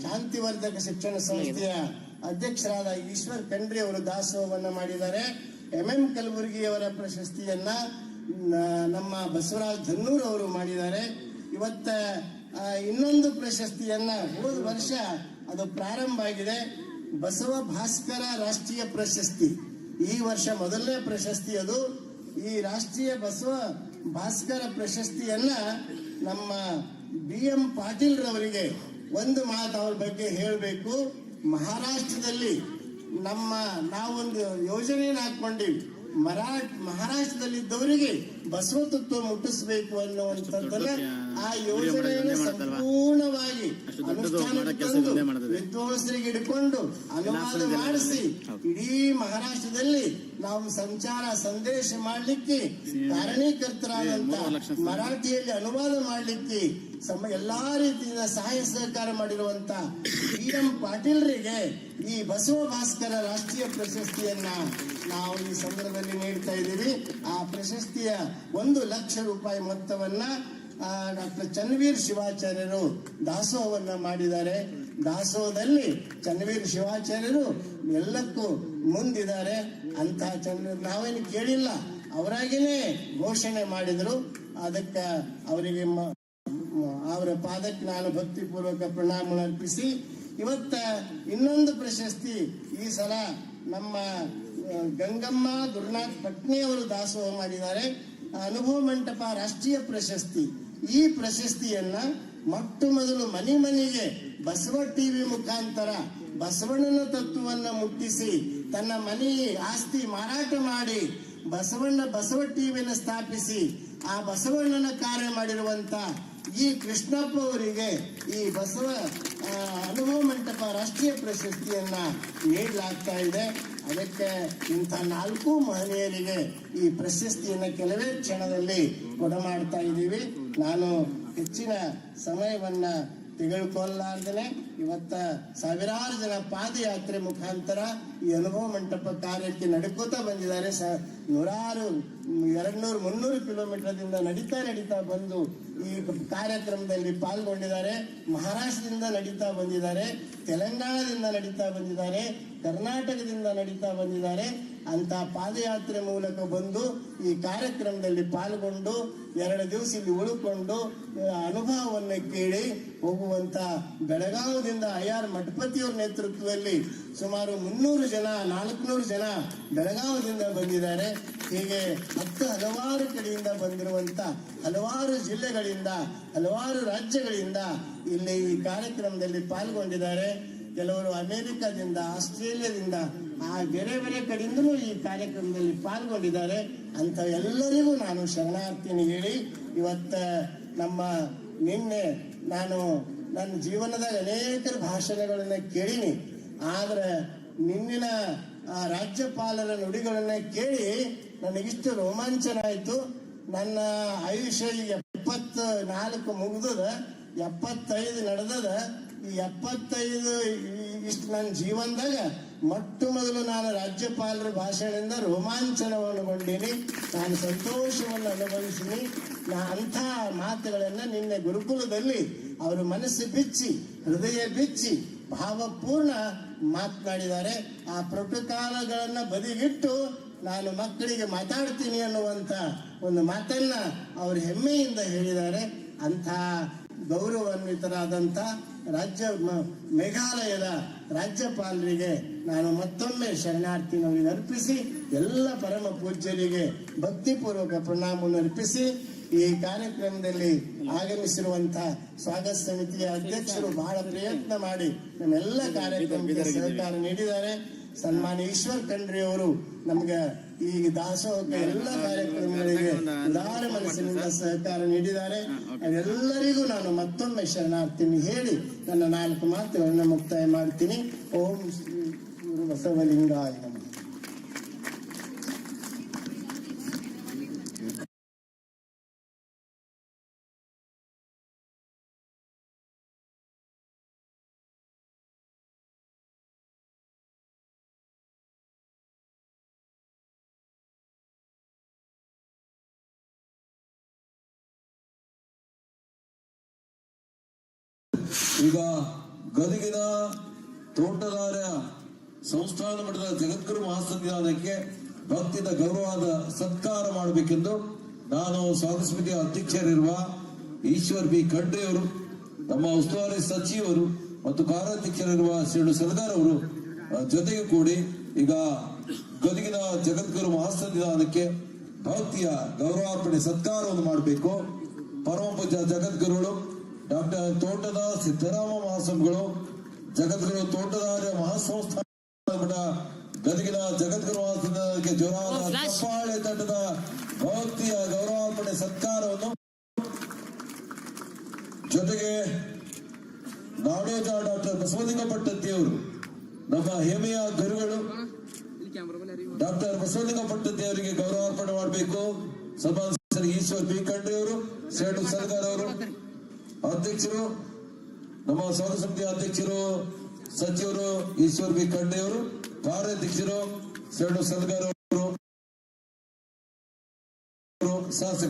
ಶಾಂತಿವರ್ಧಕ ಶಿಕ್ಷಣ ಸಂಸ್ಥೆಯ ಅಧ್ಯಕ್ಷರಾದ ಈಶ್ವರ್ ಖಂಡ್ರಿ ಅವರು ದಾಸೋಹವನ್ನ ಮಾಡಿದ್ದಾರೆ. ಎಂ ಎಂ ಕಲಬುರ್ಗಿಯವರ ಪ್ರಶಸ್ತಿಯನ್ನ ನಮ್ಮ ಬಸವರಾಜ್ ಧನ್ನೂರ್ ಅವರು ಮಾಡಿದ್ದಾರೆ. ಇವತ್ತ ಇನ್ನೊಂದು ಪ್ರಶಸ್ತಿಯನ್ನ ಹೋದ ವರ್ಷ ಅದು ಪ್ರಾರಂಭ ಆಗಿದೆ. ಬಸವ ಭಾಸ್ಕರ ರಾಷ್ಟ್ರೀಯ ಪ್ರಶಸ್ತಿ. ಈ ವರ್ಷ ಮೊದಲನೇ ಪ್ರಶಸ್ತಿ ಅದು. ಈ ರಾಷ್ಟ್ರೀಯ ಬಸವ ಭಾಸ್ಕರ ಪ್ರಶಸ್ತಿಯನ್ನ ನಮ್ಮ ಬಿ ಎಂ ಪಾಟೀಲ್ ರವರಿಗೆ ಒಂದು ಮಾತು ಅವ್ರ ಬಗ್ಗೆ ಹೇಳಬೇಕು. ಮಹಾರಾಷ್ಟ್ರದಲ್ಲಿ ನಮ್ಮ ನಾವೊಂದು ಯೋಜನೆಯನ್ನು ಹಾಕೊಂಡಿವಿ ಮರಾಠ ಮಹಾರಾಷ್ಟ್ರದಲ್ಲಿದ್ದವರಿಗೆ ಬಸವ ತತ್ವ ಮುಟ್ಟಿಸಬೇಕು ಅನ್ನುವಂಥದ್ದನ್ನ ಆ ಯೋಜನೆಯನ್ನು ಸಂಪೂರ್ಣವಾಗಿ ಅನುಷ್ಠಾನಕ್ಕೆ ವಿದ್ವಾಂಸರಿಗೆ ಹಿಡ್ಕೊಂಡು ಅನುವಾದ ಮಾಡಿಸಿ ಇಡೀ ಮಹಾರಾಷ್ಟ್ರದಲ್ಲಿ ನಾವು ಸಂಚಾರ ಸಂದೇಶ ಮಾಡಲಿಕ್ಕೆ ಕಾರಣೀಕರ್ತರಾದಂತ ಮರಾಠಿಯಲ್ಲಿ ಅನುವಾದ ಮಾಡಲಿಕ್ಕೆ ಸಮ ಎಲ್ಲಾ ರೀತಿಯಿಂದ ಸಹಾಯ ಸಹಕಾರ ಮಾಡಿರುವಂತ ಬಿ ಎಂ ಪಾಟೀಲ್ರಿಗೆ ಈ ಬಸವ ಭಾಸ್ಕರ ರಾಷ್ಟ್ರೀಯ ಪ್ರಶಸ್ತಿಯನ್ನ ನಾವು ಈ ಸಂದರ್ಭದಲ್ಲಿ ನೀಡ್ತಾ ಇದ್ದೀವಿ. ಆ ಪ್ರಶಸ್ತಿಯ ಒಂದು ಲಕ್ಷ ರೂಪಾಯಿ ಮೊತ್ತವನ್ನ ಡಾಕ್ಟರ್ ಚನ್ನವೀರ್ ಶಿವಾಚಾರ್ಯರು ದಾಸೋಹವನ್ನ ಮಾಡಿದ್ದಾರೆ. ದಾಸೋಹದಲ್ಲಿ ಚನ್ವೀರ್ ಶಿವಾಚಾರ್ಯರು ಎಲ್ಲಕ್ಕೂ ಮುಂದಿದ್ದಾರೆ. ಅಂತ ಚಂದ್ರ ನಾವೇನು ಕೇಳಿಲ್ಲ. ಅವರಾಗಿನೇ ಘೋಷಣೆ ಮಾಡಿದರು. ಅದಕ್ಕೆ ಅವರಿಗೆ ಅವರ ಪಾದಕ್ಕೆ ನಾನು ಭಕ್ತಿಪೂರ್ವಕ ಪ್ರಣಾಮ ಅರ್ಪಿಸಿ, ಇವತ್ತ ಇನ್ನೊಂದು ಪ್ರಶಸ್ತಿ ಈ ಸಲ ನಮ್ಮ ಗಂಗಮ್ಮ ದುರ್ನಾಥ್ ಪಟ್ನಿ ಅವರು ದಾಸೋಹ ಮಾಡಿದ್ದಾರೆ. ಅನುಭವ ಮಂಟಪ ರಾಷ್ಟ್ರೀಯ ಪ್ರಶಸ್ತಿ. ಈ ಪ್ರಶಸ್ತಿಯನ್ನ ಮೊಟ್ಟ ಮೊದಲು ಮನೆ ಮನೆಗೆ ಬಸವ ಟಿವಿ ಮುಖಾಂತರ ಬಸವಣ್ಣನ ತತ್ವವನ್ನು ಮುಟ್ಟಿಸಿ ತನ್ನ ಮನೆ ಆಸ್ತಿ ಮಾರಾಟ ಮಾಡಿ ಬಸವಣ್ಣ ಬಸವ ಟಿವಿಯನ್ನು ಸ್ಥಾಪಿಸಿ ಆ ಬಸವಣ್ಣನ ಕಾರ್ಯ ಮಾಡಿರುವಂತ ಈ ಕೃಷ್ಣಪ್ಪ ಅವರಿಗೆ ಈ ಬಸವ ಅನುಭವ ಮಂಟಪ ರಾಷ್ಟ್ರೀಯ ಪ್ರಶಸ್ತಿಯನ್ನ ನೀಡಲಾಗ್ತಾ ಇದೆ. ಅದಕ್ಕೆ ಇಂಥ ನಾಲ್ಕು ಮಹನೀಯರಿಗೆ ಈ ಪ್ರಶಸ್ತಿಯನ್ನ ಕೆಲವೇ ಕ್ಷಣದಲ್ಲಿ ಕೊಡಮಾಡ್ತಾ ಇದ್ದೀವಿ. ನಾನು ಹೆಚ್ಚಿನ ಸಮಯವನ್ನ ತೆಗೆದುಕೊಳ್ಳಲಾರ್ದೇನೆ ಇವತ್ತ ಸಾವಿರಾರು ಜನ ಪಾದಯಾತ್ರೆ ಮುಖಾಂತರ ಈ ಅನುಭವ ಮಂಟಪ ಕಾರ್ಯಕ್ಕೆ ನಡ್ಕೋತಾ ಬಂದಿದ್ದಾರೆ. ಸ ನೂರಾರು ಎರಡ್ ನೂರು ಮುನ್ನೂರು ಕಿಲೋಮೀಟರ್ದಿಂದ ನಡೀತಾ ನಡೀತಾ ಬಂದು ಈ ಕಾರ್ಯಕ್ರಮದಲ್ಲಿ ಪಾಲ್ಗೊಂಡಿದ್ದಾರೆ. ಮಹಾರಾಷ್ಟ್ರದಿಂದ ನಡೀತಾ ಬಂದಿದ್ದಾರೆ, ತೆಲಂಗಾಣದಿಂದ ನಡೀತಾ ಬಂದಿದ್ದಾರೆ, ಕರ್ನಾಟಕದಿಂದ ನಡೀತಾ ಬಂದಿದ್ದಾರೆ. ಅಂತ ಪಾದಯಾತ್ರೆ ಮೂಲಕ ಬಂದು ಈ ಕಾರ್ಯಕ್ರಮದಲ್ಲಿ ಪಾಲ್ಗೊಂಡು ಎರಡು ದಿವಸ ಇಲ್ಲಿ ಉಳ್ಕೊಂಡು ಅನುಭವವನ್ನು ಕೇಳಿ ಹೋಗುವಂತ ಬೆಳಗಾವದಿಂದ ಆರ್ ಮಠಪತಿಯವರ ನೇತೃತ್ವದಲ್ಲಿ ಸುಮಾರು ಮುನ್ನೂರು ಜನ, ನಾಲ್ಕುನೂರು ಜನ ಬೆಳಗಾವದಿಂದ ಬಂದಿದ್ದಾರೆ. ಹೀಗೆ ಹತ್ತು ಹಲವಾರು ಕಡೆಯಿಂದ ಬಂದಿರುವಂತ ಹಲವಾರು ಜಿಲ್ಲೆಗಳಿಂದ, ಹಲವಾರು ರಾಜ್ಯಗಳಿಂದ ಇಲ್ಲಿ ಈ ಕಾರ್ಯಕ್ರಮದಲ್ಲಿ ಪಾಲ್ಗೊಂಡಿದ್ದಾರೆ. ಕೆಲವರು ಅಮೆರಿಕದಿಂದ, ಆಸ್ಟ್ರೇಲಿಯಾದಿಂದ ಆ ಬೇರೆ ಬೇರೆ ಕಡೆಯಿಂದಲೂ ಈ ಕಾರ್ಯಕ್ರಮದಲ್ಲಿ ಪಾಲ್ಗೊಂಡಿದ್ದಾರೆ ಅಂತ ಎಲ್ಲರಿಗೂ ನಾನು ಶರಣಾರ್ಥಿನಿ ಹೇಳಿ ಇವತ್ತ ನಮ್ಮ ನಿನ್ನೆ ನಾನು ನನ್ನ ಜೀವನದಾಗ ಅನೇಕ ಭಾಷಣಗಳನ್ನ ಕೇಳೀನಿ. ಆದ್ರೆ ನಿನ್ನಿನ ರಾಜ್ಯಪಾಲರ ನುಡಿಗಳನ್ನ ಕೇಳಿ ನನಗಿಷ್ಟು ರೋಮಾಂಚನ ಆಯ್ತು ನನ್ನ ಆಯುಷ್ಯ ಈಗ ನಾಲ್ಕು ಮುಗ್ದದ, ಎಪ್ಪತ್ತೈದು ನಡೆದದ, ಈ ಎಪ್ಪತ್ತೈದು ಇಷ್ಟು ನನ್ನ ಜೀವನದಾಗ ಮೊಟ್ಟ ಮೊದಲು ನಾನು ರಾಜ್ಯಪಾಲರ ಭಾಷಣದಿಂದ ರೋಮಾಂಚನವನ್ನುಗೊಂಡೀನಿ. ನಾನು ಸಂತೋಷವನ್ನು ಅನುಭವಿಸಿನಿ. ನಾ ಅಂಥ ಮಾತುಗಳನ್ನು ನಿನ್ನೆ ಗುರುಕುಲದಲ್ಲಿ ಅವರ ಮನಸ್ಸು ಬಿಚ್ಚಿ, ಹೃದಯ ಬಿಚ್ಚಿ, ಭಾವಪೂರ್ಣ ಮಾತನಾಡಿದ್ದಾರೆ. ಆ ಪ್ರೋಟೋಕಾಲಗಳನ್ನ ಬದಿಗಿಟ್ಟು ನಾನು ಮಕ್ಕಳಿಗೆ ಮಾತಾಡ್ತೀನಿ ಅನ್ನುವಂತ ಒಂದು ಮಾತನ್ನ ಅವರು ಹೆಮ್ಮೆಯಿಂದ ಹೇಳಿದ್ದಾರೆ. ಅಂಥ ಗೌರವಾನ್ವಿತರಾದಂಥ ರಾಜ್ಯ ಮೇಘಾಲಯದ ರಾಜ್ಯಪಾಲರಿಗೆ ನಾನು ಮತ್ತೊಮ್ಮೆ ಶರಣಾರ್ಥಿನವರಿಗೆ ಅರ್ಪಿಸಿ ಎಲ್ಲ ಪರಮ ಪೂಜ್ಯರಿಗೆ ಭಕ್ತಿಪೂರ್ವಕ ಪ್ರಣಾಮವನ್ನು ಅರ್ಪಿಸಿ ಈ ಕಾರ್ಯಕ್ರಮದಲ್ಲಿ ಆಗಮಿಸಿರುವಂತಹ ಸ್ವಾಗತ ಸಮಿತಿಯ ಅಧ್ಯಕ್ಷರು ಬಹಳ ಪ್ರಯತ್ನ ಮಾಡಿ ನಮ್ಮೆಲ್ಲ ಕಾರ್ಯಕ್ರಮಕ್ಕೆ ಸಹಕಾರ ನೀಡಿದ್ದಾರೆ. ಸನ್ಮಾನ್ಯ ಈಶ್ವರ್ ಖಂಡ್ರಿ ಅವರು ನಮ್ಗೆ ಈ ದಾಸೋಹ ಎಲ್ಲ ಕಾರ್ಯಕ್ರಮಗಳಿಗೆ ಉದಾರ ಮನಸ್ಸಿನಿಂದ ಸಹಕಾರ ನೀಡಿದ್ದಾರೆ. ಅದೆಲ್ಲರಿಗೂ ನಾನು ಮತ್ತೊಮ್ಮೆ ಶರಣಾರ್ಥಿನಿ ಹೇಳಿ ನನ್ನ ನಾಲ್ಕು ಮಾತುಗಳನ್ನ ಮುಕ್ತಾಯ ಮಾಡ್ತೀನಿ. ಓಂ ಬಸವಲಿಂಗಾಯ ನಮಃ ಈಗ ಗದಗಿನ ತೋಟಗಾರ ಸಂಸ್ಥಾನ ಮಠದ ಜಗದ್ಗುರು ಮಹಾಸಂವಿಧಾನಕ್ಕೆ ಭಕ್ತಿಯ ಗೌರವಾದ ಸತ್ಕಾರ ಮಾಡಬೇಕೆಂದು ನಾನು ಸ್ವಾಗತ ಸಮಿತಿಯ ಅಧ್ಯಕ್ಷರಿರುವ ಈಶ್ವರ್ ಬಿ ಖಂಡ್ರೆಯವರು ನಮ್ಮ ಉಸ್ತುವಾರಿ ಸಚಿವರು ಮತ್ತು ಕಾರ್ಯಾಧ್ಯಕ್ಷರಿರುವ ಶ್ರೀ ಸರ್ದಾರ್ ಅವರು ಜೊತೆಗೆ ಕೂಡಿ ಈಗ ಗದಗಿನ ಜಗದ್ಗುರು ಮಹಾಸಂವಿಧಾನಕ್ಕೆ ಭಕ್ತಿಯ ಗೌರವಾರ್ಪಣೆ ಸತ್ಕಾರವನ್ನು ಮಾಡಬೇಕು. ಪರಮಪೂಜ ಜಗದ್ಗುರುಗಳು ಡಾಕ್ಟರ್ ತೋಟದ ಸಿದ್ದರಾಮ ಮಹಾಸ್ವಾಮಿಗಳು ಜಗದ್ಗುರು ತೋಟದಾರ್ಯ ಮಹಾಸಂಸ್ಥಾನ ಗದಗಿನ ಜಗದ್ಗುರು ಮಹಾಸಂಸ್ಥಾನಕ್ಕೆ ಜೋರಾದ ಚಪ್ಪಾಳೆ ತಂಡದ ಭಕ್ತಿಯ ಗೌರವಾರ್ಪಣೆ ಸತ್ಕಾರವನ್ನು ಜೊತೆಗೆ ನಾಡೋಜ ಡಾಕ್ಟರ್ ಬಸವಲಿಂಗ ಪಟ್ಟತ್ತಿಯವರು ನಮ್ಮ ಹೆಮ್ಮೆಯ ಗುರುಗಳು ಡಾಕ್ಟರ್ ಬಸವಲಿಂಗ ದೇವರಿಗೆ ಗೌರವಾರ್ಪಣೆ ಮಾಡಬೇಕು. ಸಭಾ ಈಶ್ವರ್ ಬಿ ಖಂಡ್ರೆ ಅವರು ಸರ್ಕಾರ ಸರ್ಗಾರ್ ಅವರು ಅಧ್ಯಕ್ಷರು ನಮ್ಮ ಸ್ವಾಗತ ಸಮಿತಿ ಅಧ್ಯಕ್ಷರು ಸಚಿವರು ಈಶ್ವರ್ ಬಿ ಖಂಡೆಯವರು ಕಾರ್ಯಾಧ್ಯಕ್ಷರು ಶರಣು ಅವರು ಶಾಸಕ